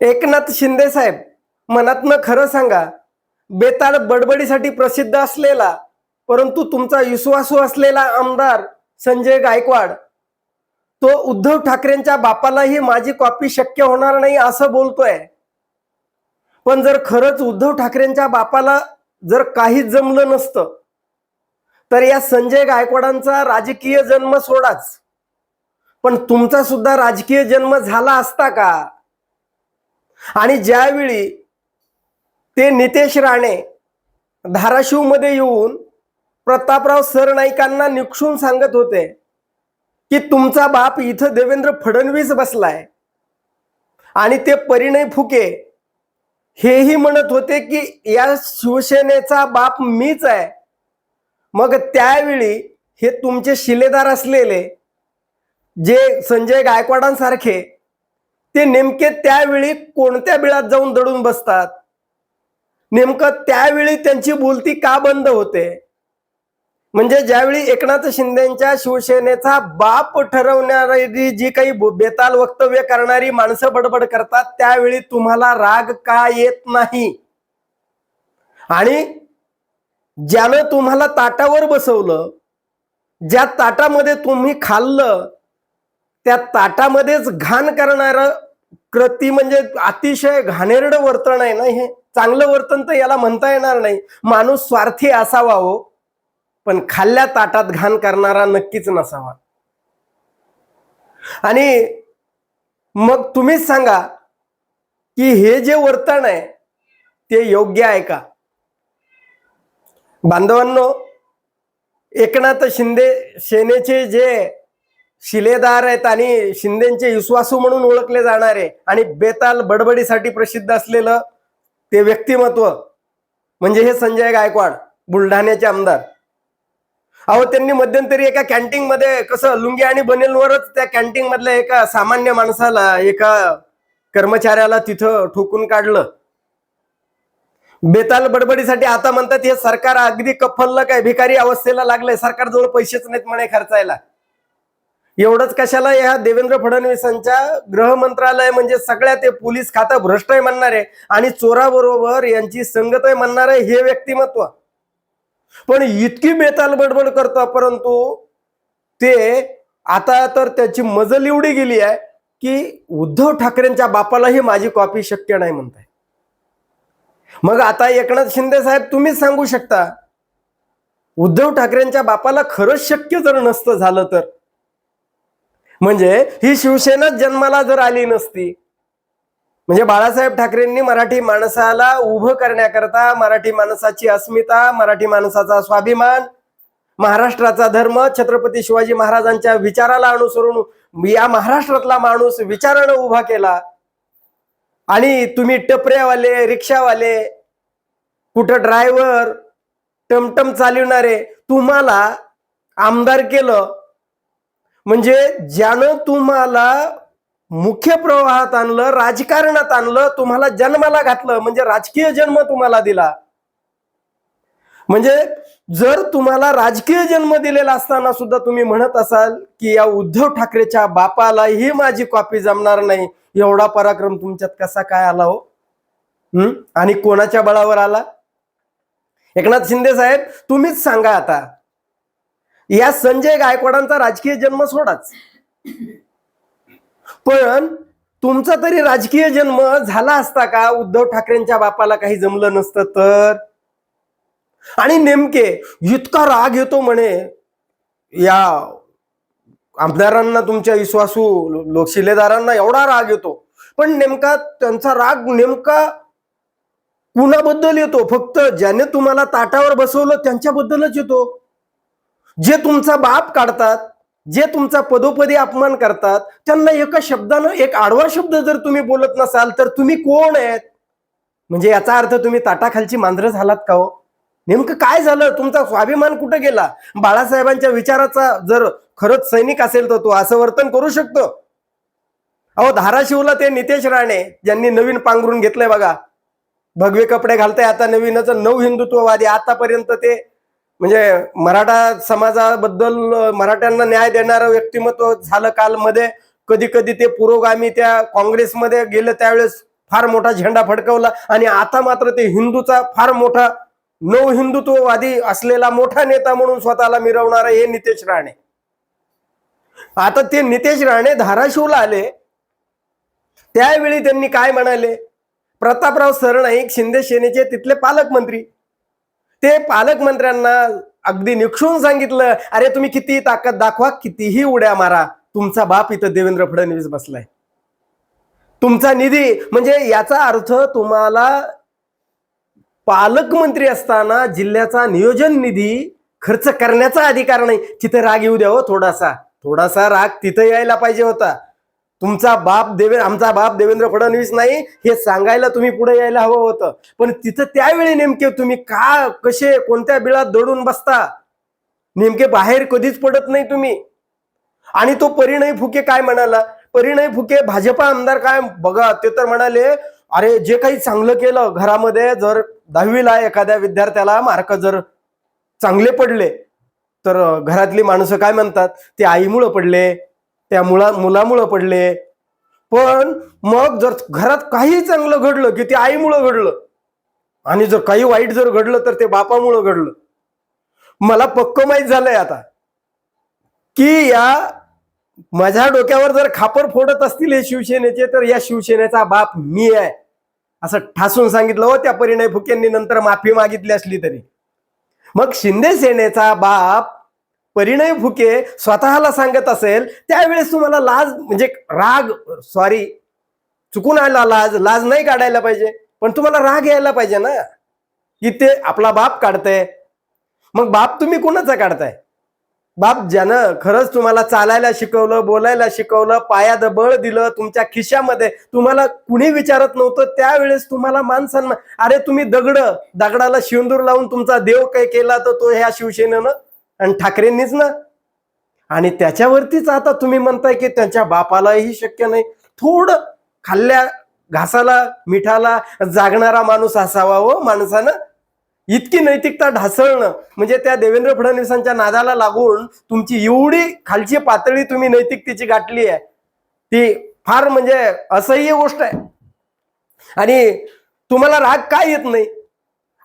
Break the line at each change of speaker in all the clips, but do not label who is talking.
एकनाथ शिंदे साहेब मनातनं खरं सांगा बेताळ बडबडीसाठी प्रसिद्ध असलेला परंतु तुमचा विश्वासू असलेला आमदार संजय गायकवाड तो उद्धव ठाकरेंच्या बापालाही माझी कॉपी शक्य होणार नाही असं बोलतोय. पण जर खरंच उद्धव ठाकरेंच्या बापाला जर काहीच जमलं नसतं तर या संजय गायकवाडांचा राजकीय जन्म सोडाच. पण तुमचा सुद्धा राजकीय जन्म झाला असता का? आणि ज्यावेळी ते नितेश राणे धाराशिवमध्ये येऊन प्रतापराव सरनाईकांना निक्षून सांगत होते की तुमचा बाप इथं देवेंद्र फडणवीस बसलाय. आणि ते परिणय फुके हेही म्हणत होते की या शिवसेनेचा बाप मीच आहे. मग त्यावेळी हे तुमचे शिलेदार असलेले जे संजय गायकवाडांसारखे ते नेमके त्यावेळी कोणत्या बिळात जाऊन दडून बसतात? नेमकं त्यावेळी त्यांची बोलती का बंद होते? म्हणजे ज्यावेळी एकनाथ शिंदेच्या शिवसेनेचा बाप ठरवणारी जी काही बेताल वक्तव्य करणारी माणसं बडबड करतात त्यावेळी तुम्हाला राग का येत नाही? आणि ज्यानं तुम्हाला ताटावर बसवलं ज्या ताटामध्ये तुम्ही खाल्लं त्या ताटामध्येच घाण करणारं कृती म्हणजे अतिशय घाणेरडं वर्तन आहे ना हे. चांगलं वर्तन तर याला म्हणता येणार नाही. माणूस स्वार्थी असावा हो. पण खाल्ल्या ताटात घाण करणारा नक्कीच नसावा. आणि मग तुम्हीच सांगा की हे जे वर्तन आहे ते योग्य आहे का? बांधवांनो एकनाथ शिंदे सेनेचे जे शिलेदार आहेत आणि शिंदेचे विश्वासू म्हणून ओळखले जाणारे आणि बेताल बडबडीसाठी प्रसिद्ध असलेलं ते व्यक्तिमत्व म्हणजे हे संजय गायकवाड बुलढाण्याचे आमदार. अहो त्यांनी मध्यंतरी एका कॅन्टीन मध्ये कसं लुंगी आणि बनेलवरच त्या कॅन्टीन मधल्या एका सामान्य माणसाला एका कर्मचाऱ्याला तिथं ठोकून काढलं. बेताल बडबडीसाठी आता म्हणतात हे सरकार अगदी कफल्ल काय भिकारी अवस्थेला लागलंय. सरकारजवळ पैसेच नाहीत म्हणे खर्चायला. एवढंच कशाला ह्या देवेंद्र फडणवीसांच्या गृह मंत्रालय म्हणजे सगळ्या ते पोलीस खातं भ्रष्ट आहे म्हणणारे आणि चोराबरोबर यांची संगत आहे म्हणणारे हे व्यक्तिमत्व. पण इतकी बेताल बडबड करतं परंतु ते आता तर त्याची मजल एवढी गेली आहे की उद्धव ठाकरेंच्या बापालाही माझी कॉपी शक्य नाही म्हणताय. मग आता एकनाथ शिंदे साहेब तुम्हीच सांगू शकता उद्धव ठाकरेंच्या बापाला खरंच शक्य जर नसतं झालं तर. म्हणजे ही शिवसेना जन्माला जर आली नसती म्हणजे बाळासाहेब ठाकरेंनी मराठी माणसाला उभं करण्याकरता मराठी माणसाची अस्मिता मराठी माणसाचा स्वाभिमान महाराष्ट्राचा धर्म छत्रपती शिवाजी महाराजांच्या विचाराला अनुसरून या महाराष्ट्रातला माणूस विचारानं उभा केला. आणि तुम्ही टपऱ्यावाले रिक्षावाले कुठं ड्रायव्हर टमटम चालवणारे तुम्हाला आमदार केलं म्हणजे ज्यानं तुम्हाला मुख्य प्रवाहात आणलं राजकारणात आणलं तुम्हाला जन्माला घातलं म्हणजे राजकीय जन्म तुम्हाला दिला. म्हणजे जर तुम्हाला राजकीय जन्म दिलेला असताना सुद्धा तुम्ही म्हणत असाल की या उद्धव ठाकरेच्या बापाला ही माझी कॉपी जमणार नाही. एवढा पराक्रम तुमच्यात कसा काय आला हो? हम्म आणि कोणाच्या बळावर आला? एकनाथ शिंदे साहेब तुम्हीच सांगा आता. या संजय गायकवाडांचा राजकीय जन्म सोडाच. पण तुमचा तरी राजकीय जन्म झाला असता का? उद्धव ठाकरेंच्या बापाला काही जमलं नसतं तर? आणि नेमके इतका राग येतो म्हणे या आमदारांना तुमच्या विश्वासू लोकशिलेदारांना एवढा राग येतो. पण नेमका त्यांचा राग नेमका कुणाबद्दल येतो? फक्त ज्याने तुम्हाला ताटावर बसवलं त्यांच्याबद्दलच येतो. जे तुमचा बाप काढतात जे तुमचा पदोपदी अपमान करतात त्यांना एका शब्दानं एक आडवा शब्द जर तुम्ही बोलत नसाल तर तुम्ही कोण आहेत? म्हणजे याचा अर्थ तुम्ही ताटाखालची मांजरं झालात का हो? नेमकं काय झालं? तुमचा स्वाभिमान कुठं गेला? बाळासाहेबांच्या विचाराचा जर खरंच सैनिक असेल तर तो असं वर्तन करू शकतो. अहो धाराशिवला ते नितेश राणे ज्यांनी नवीन पांघरून घेतलंय बघा. भगवे कपडे घालताय आता नवीनच नव हिंदुत्ववादी आतापर्यंत ते म्हणजे मराठा समाजाबद्दल मराठ्यांना न्याय देणारं व्यक्तिमत्व झालं काल मध्ये कधी कधी ते पुरोगामी त्या काँग्रेसमध्ये गेलं त्यावेळेस फार मोठा झेंडा फडकवला. आणि आता मात्र ते हिंदूचा फार मोठा नव हिंदुत्ववादी असलेला मोठा नेता म्हणून स्वतःला मिरवणारा हे नितेश राणे. आता ते नितेश राणे धाराशिवला आले. त्यावेळी त्यांनी काय म्हणाले? प्रतापराव सरनाईक शिंदे सेनेचे तिथले पालकमंत्री. ते पालकमंत्र्यांना अगदी निक्षून सांगितलं अरे तुम्ही किती ताकद दाखवा कितीही उड्या मारा तुमचा बाप इथं देवेंद्र फडणवीस बसलाय. तुमचा निधी म्हणजे याचा अर्थ तुम्हाला पालकमंत्री असताना जिल्ह्याचा नियोजन निधी खर्च करण्याचा अधिकार नाही. तिथे राग येऊ द्या हो थोडासा. थोडासा राग तिथं यायला पाहिजे होता. तुमचा बाप देवे आमचा बाप देवेंद्र फडणवीस नाही हे सांगायला तुम्ही पुढे यायला हवं होतं. पण तिथं त्यावेळी नेमके तुम्ही का कसे कोणत्या बिळात दडून बसता? नेमके बाहेर कधीच पडत नाही तुम्ही. आणि तो परिणय फुके काय म्हणाला? परिणय फुके भाजपा आमदार काय? बघा ते तर म्हणाले अरे जे काही चांगलं केलं घरामध्ये जर दहावीला एखाद्या विद्यार्थ्याला मार्क जर चांगले पडले तर घरातली माणसं काय म्हणतात? ते आईमुळं पडले त्या मुला मुलामुळं पडले. पण मग जर घरात काही चांगलं घडलं की ते आईमुळं घडलं आणि जर काही वाईट जर घडलं तर ते बापामुळं घडलं. मला पक्क माहीत झालंय आता की या माझ्या डोक्यावर जर खापर फोडत असतील हे शिवसेनेचे तर या शिवसेनेचा बाप मी आहे. असं ठासून सांगितलं हो त्या परिणय फुकेंनी नंतर माफी मागितली असली तरी. मग शिंदे सेनेचा बाप परिणय फुके स्वतःला सांगत असेल त्यावेळेस तुम्हाला लाज म्हणजे राग सॉरी चुकून आला लाज लाज नाही काढायला पाहिजे पण तुम्हाला राग यायला पाहिजे ना की ते आपला बाप काढतंय. मग बाप तुम्ही कुणाचा काढताय? बाप ज्यानं खरंच तुम्हाला चालायला शिकवलं बोलायला शिकवलं पायात बळ दिलं तुमच्या खिशामध्ये तुम्हाला कुणी विचारत नव्हतं त्यावेळेस तुम्हाला मान सन्मान अरे तुम्ही दगड दगडाला शिवंदूर लावून तुमचा देव काय केला तर तो ह्या शिवसेनेनं? आणि ठाकरेंनीच ना. आणि त्याच्यावरतीच आता तुम्ही म्हणताय की त्यांच्या बापालाही शक्य नाही. थोडं खाल्ल्या घासाला मिठाला जागणारा माणूस असावा हो माणसानं. इतकी नैतिकता ढासळणं. म्हणजे त्या देवेंद्र फडणवीसांच्या नादाला लागून तुमची एवढी खालची पातळी तुम्ही नैतिकतेची गाठली आहे. ती फार म्हणजे असह्य गोष्ट आहे. आणि तुम्हाला राग काय येत नाही?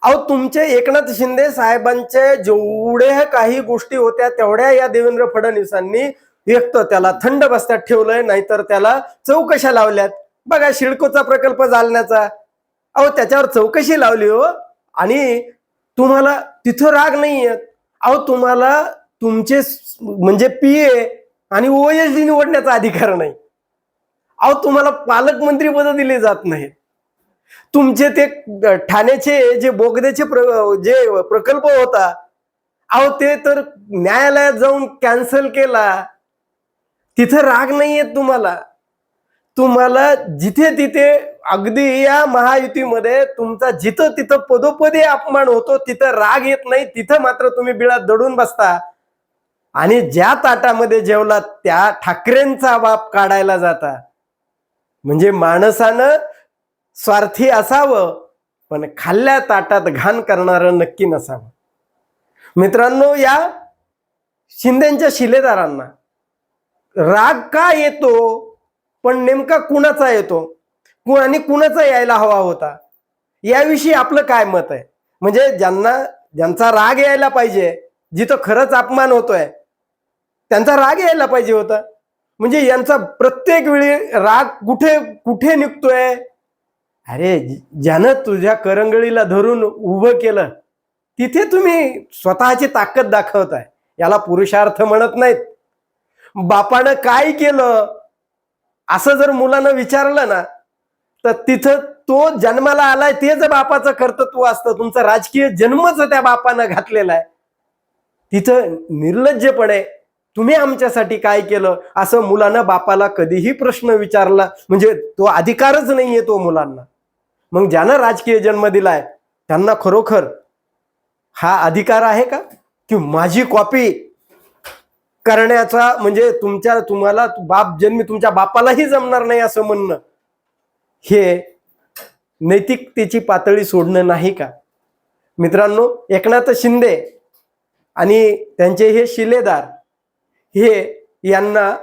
अहो तुमचे एकनाथ शिंदे साहेबांचे जेवढे काही गोष्टी होत्या तेवढ्या या देवेंद्र फडणवीसांनी एक तर त्याला थंड बस्त्यात ठेवलंय नाहीतर त्याला चौकशा लावल्यात. बघा शिडकोचा प्रकल्प जालण्याचा अहो त्याच्यावर चौकशी लावली हो. आणि तुम्हाला तिथं राग नाही येत अहो तुम्हाला तुमचे म्हणजे पी ए आणि ओएसडी निवडण्याचा अधिकार नाही. अहो तुम्हाला पालकमंत्री पद दिले जात नाहीत. तुमचे ते ठाण्याचे जे बोगद्याचे प्र- जे प्रकल्प होता अहो ते तर न्यायालयात जाऊन कॅन्सल केला. तिथं राग नाही येत तुम्हाला. तुम्हाला जिथे तिथे अगदी या महायुतीमध्ये तुमचा जिथं तिथं पदोपदी अपमान होतो तिथं राग येत नाही तिथं मात्र तुम्ही बिळात दडून बसता. आणि ज्या ताटामध्ये जेवला त्या ठाकरेंचा बाप काढायला जाता. म्हणजे माणसानं स्वार्थी असावं पण खाल्ल्या ताटात घाण करणारं नक्की नसावं. मित्रांनो या शिंदेच्या शिलेदारांना राग का येतो पण नेमका कुणाचा येतो? आणि कुणाचा यायला हवा होता? याविषयी आपलं काय मत आहे? म्हणजे ज्यांना ज्यांचा राग यायला पाहिजे जिथं खरंच अपमान होतोय त्यांचा राग यायला पाहिजे होता. म्हणजे यांचा प्रत्येक वेळी राग कुठे कुठे निघतोय? अरे ज्यानं तुझ्या करंगळीला धरून उभं केलं तिथे तुम्ही स्वतःची ताकद दाखवताय. याला पुरुषार्थ म्हणत नाहीत. बापानं काय केलं? असं जर मुलानं विचारलं ना तर तिथं तो जन्माला आलाय तेच बापाचं कर्तृत्व असतं. तुमचा राजकीय जन्मच त्या बापानं घातलेला आहे. तिथं निर्लज्जपणे तुम्ही आमच्यासाठी काय केलं? असं मुलानं बापाला कधीही प्रश्न विचारला म्हणजे तो अधिकारच नाहीये तो मुलांना. मग ज्यानं राजकीय जन्म दिलाय त्यांना खरोखर हा अधिकार आहे का? की माझी कॉपी करण्याचा म्हणजे तुमच्या तुम्हाला बाप जन्मी तुमच्या बापालाही जमणार नाही असं म्हणणं हे नैतिकतेची पातळी सोडणं नाही का? मित्रांनो एकनाथ शिंदे आणि त्यांचे हे शिलेदार हे यांना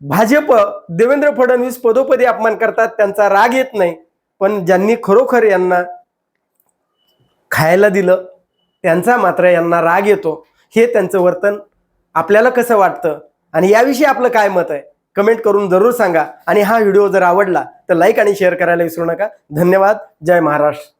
भाजप देवेंद्र फडणवीस पदोपदी अपमान करतात त्यांचा राग येत नाही. पण ज्यांनी खरोखर यांना खायला दिलं त्यांचा मात्र यांना राग येतो. हे त्यांचं वर्तन आपल्याला कसं वाटतं? आणि याविषयी आपलं काय मत आहे? कमेंट करून जरूर सांगा. आणि हा व्हिडिओ जर आवडला तर लाईक आणि शेअर करायला विसरू नका. धन्यवाद. जय महाराष्ट्र.